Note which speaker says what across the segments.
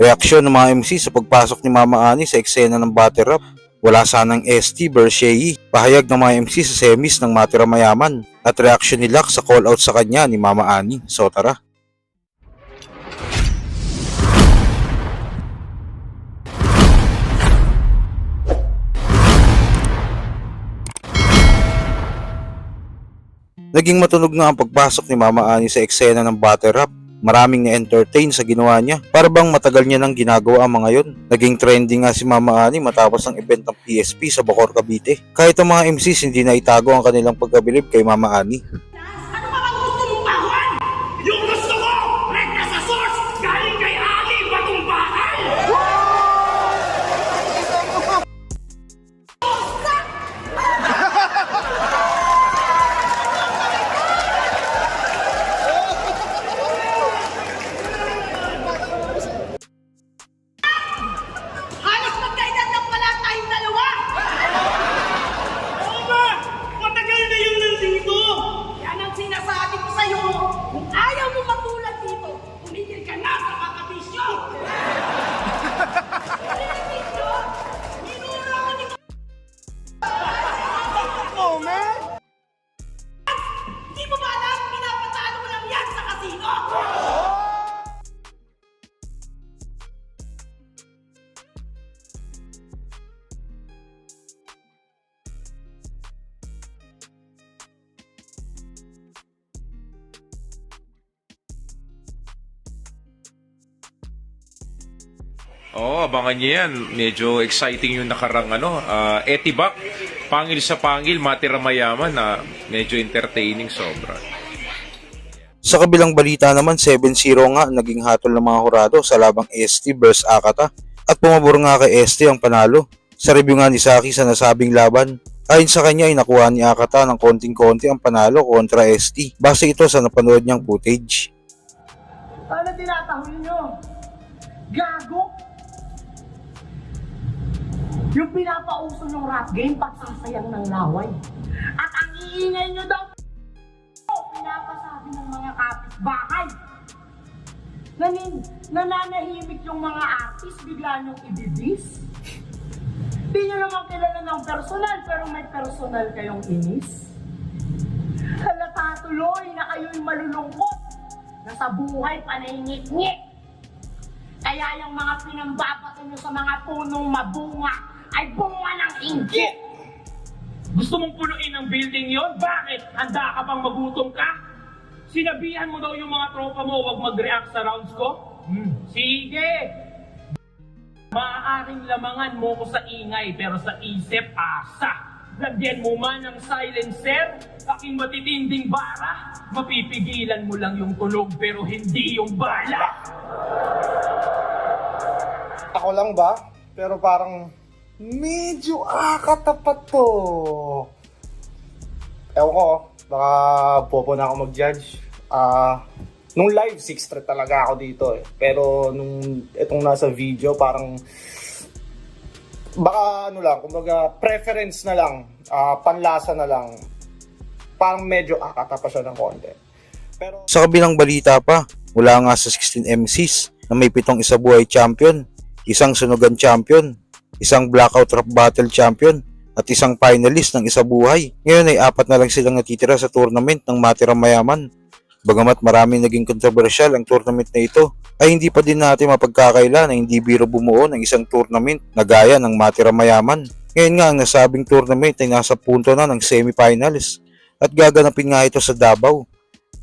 Speaker 1: Reaksyon ng mga MC sa pagpasok ni Mama Ani sa eksena ng battle rap. Wala sanang ST Bershei. Pahayag ng mga MC sa semis ng Matira Mayaman. At reaksyon ni Lak sa call out sa kanya ni Mama Ani. So tara. Naging matunog nga ang pagpasok ni Mama Ani sa eksena ng battle rap. Maraming na-entertain sa ginawa niya. Para bang matagal niya nang ginagawa ang mga yon. Naging trending nga si Mama Ani matapos ang event ng PSP sa Bacor, Cavite. Kahit ang mga MCs hindi na itago ang kanilang pagkabilib kay Mama Ani.
Speaker 2: Oo, abangan niyo yan. Medyo exciting yung nakarang ano, ah, Etibak, pangil sa pangil, matira mayaman na medyo entertaining sobra.
Speaker 1: Sa kabilang balita naman, 7-0 nga naging hatol ng mga hurado sa labang ST vs Akata at pumabor nga kay ST ang panalo. Sa review nga ni Saki sa nasabing laban, ayon sa kanya ay nakuha ni Akata ng konting-konti ang panalo kontra ST base ito sa napanood niyang footage.
Speaker 3: Ano tinatahol nyo? Gago? Yung pinapauso ng rap game, pagsasayang ng laway. At ang iingay nyo daw, pinapasabi ng mga kapitbahay. Nanin, nananahimik yung mga artist, bigla nyong ibibis. Di nyo naman kilala ng personal, pero may personal kayong inis. Halata tuloy na kayo'y malulungkot na sa buhay panahingit-ngit. Kaya yung mga pinambabato nyo sa mga punong mabunga ay bunga ng inggit.
Speaker 4: Gusto mong punuin ang building yon? Bakit? Handa ka bang magutom ka? Sinabihan mo daw yung mga tropa mo huwag mag-react sa rounds ko? Hmm. Sige! Maaaring lamangan mo ko sa ingay pero sa isip asa. Lagyan mo man ng silencer, aking matitinding bara. Mapipigilan mo lang yung tunog pero hindi yung bala.
Speaker 5: Ako lang ba? Pero parang medyo akatapat to. Ewan ko, baka popo na ako mag-judge. Ah, nung live, 6 talaga ako dito eh. Pero nung itong nasa video, parang baka ano lang, kumbaga preference na lang, ah, panlasa na lang. Parang medyo akata pa siya ng konti. Pero
Speaker 1: Sa kabilang balita pa, mula nga sa 16 MCs na may pitong isabuhay champion, isang sunugan champion, isang blackout rap battle champion, at isang finalist ng isabuhay. Ngayon ay apat na lang silang natitira sa tournament ng Matira Mayaman. Bagamat marami naging controversial ang tournament na ito, ay hindi pa din natin mapagkakaila na hindi biro bumuo ng isang tournament na gaya ng Matira Mayaman. Ngayon nga ang nasabing tournament ay nasa punto na ng semifinals at gaganapin nga ito sa Davao.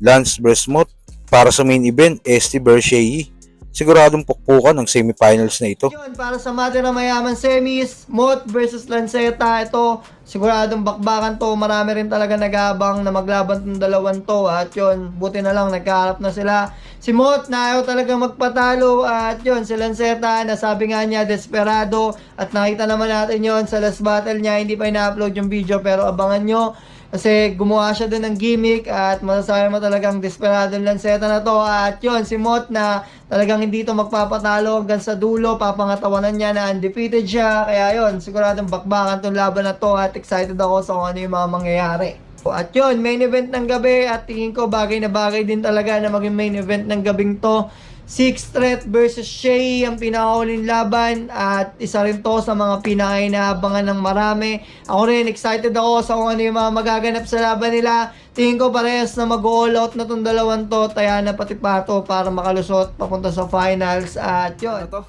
Speaker 1: Lance Bresmont para sa main event, ST Bershei. Siguradong pukpukan ng semifinals na ito.
Speaker 6: Yun, para sa Mate na Mayaman Semis, Mot versus Lanceta, ito, siguradong bakbakan to. Marami rin talaga nagabang na maglaban ng dalawan to. At yun, buti na lang, nagkaharap na sila. Si Mot na ayaw talaga magpatalo. At yun, si Lanceta, nasabi nga niya, desperado. At nakita naman natin yun sa last battle niya. Hindi pa ina-upload yung video, pero abangan nyo. Kasi gumawa siya din ng gimmick at masasabi mo talagang desperado ng Lanceta na to. At yun, si Mot na talagang hindi to magpapatalo hanggang sa dulo. Papangatawanan niya na undefeated siya. Kaya yun, siguradong bakbakan tong laban na to at excited ako sa kung ano yung mga mangyayari. At yun, main event ng gabi at tingin ko bagay na bagay din talaga na maging main event ng gabing to Sixth threat versus Shay ang pinakahuling laban at isa rin to sa mga pinakainaabangan ng marami. Ako rin, excited ako sa kung ano yung mga magaganap sa laban nila. Tingin ko parehas na mag-all out na tong dalawang to, taya na pati pato para makalusot papunta sa finals at yun.
Speaker 7: Ano to?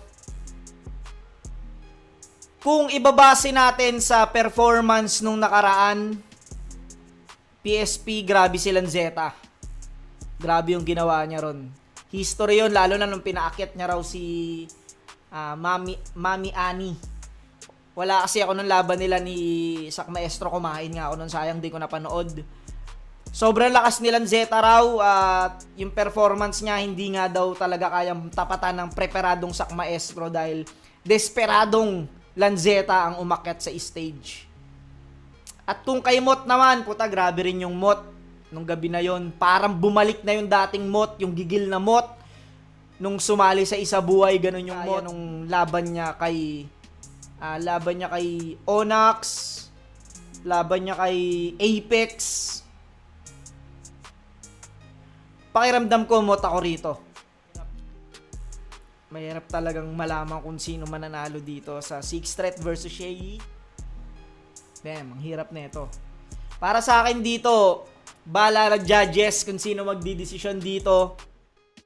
Speaker 7: Kung ibabase natin sa performance nung nakaraan, PSP, grabe silang Zeta. Grabe yung ginawa niya ron. History yun, lalo na nung pinaakyat niya raw si ah, Mami, Mami Ani. Wala kasi ako nung laban nila ni Sak Maestro, kumain nga ako nung sayang di ko napanood. Sobrang lakas nilang Zeta raw at yung performance niya hindi nga daw talaga kayang tapatan ng preparadong Sak Maestro dahil desperadong Lanzeta ang umakyat sa stage. At kung kay Mot naman, puta grabe rin yung Mot nung gabi na yon. Parang bumalik na yung dating Mot, yung gigil na Mot. Nung sumali sa isa buhay, ganun yung Mot. Nung laban niya kay ah, laban niya kay Onyx, laban niya kay Apex. Pakiramdam ko Mot ako rito. Mahirap talagang malaman kung sino mananalo dito sa Six Threat versus Shay. Damn, ang hirap na ito. Para sa akin dito, bala na judges kung sino magdidesisyon dito.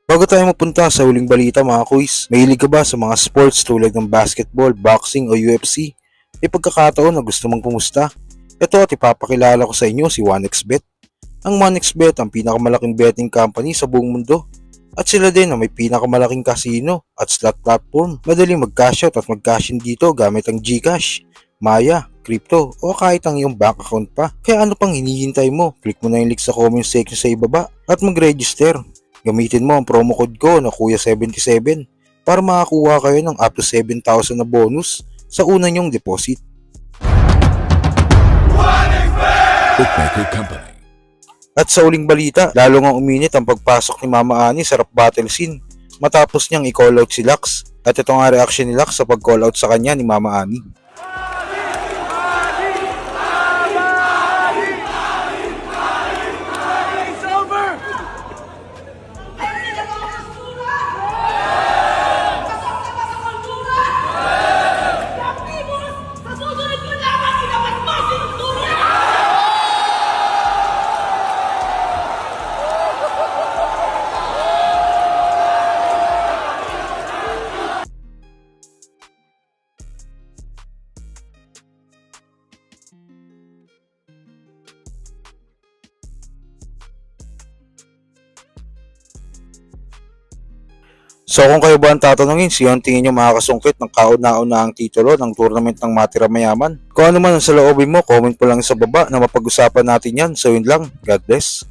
Speaker 1: Bago tayo mapunta sa huling balita mga kuys, mahilig ka ba sa mga sports tulad ng basketball, boxing o UFC? May pagkakataon na gusto mong pumusta? Ito at ipapakilala ko sa inyo si 1xBet. Ang 1xBet ang pinakamalaking betting company sa buong mundo. At sila din ang may pinakamalaking casino at slot platform. Madaling mag-cash out at mag-cash in dito gamit ang GCash, Maya, crypto o kahit ang iyong bank account pa. Kaya ano pang hinihintay mo? Click mo na yung link sa comment section sa ibaba at mag-register. Gamitin mo ang promo code ko na Kuya77 para makakuha kayo ng up to 7,000 na bonus sa una nyong deposit.
Speaker 8: Bookmaker Company.
Speaker 1: At sa uling balita, lalo nga uminit ang pagpasok ni Mama Ani sa rap battle scene matapos niyang i-call out si Lux. At ito nga reaction ni Lux sa pag-call out sa kanya ni Mama Ani. So kung kayo ba ang tatanungin, sino ang tingin nyo makakasungkit ng kauna-unahang titulo ng tournament ng Matira Mayaman? Kung ano man ang sa loobin mo, comment po lang sa baba na mapag-usapan natin yan. So yun lang, God bless.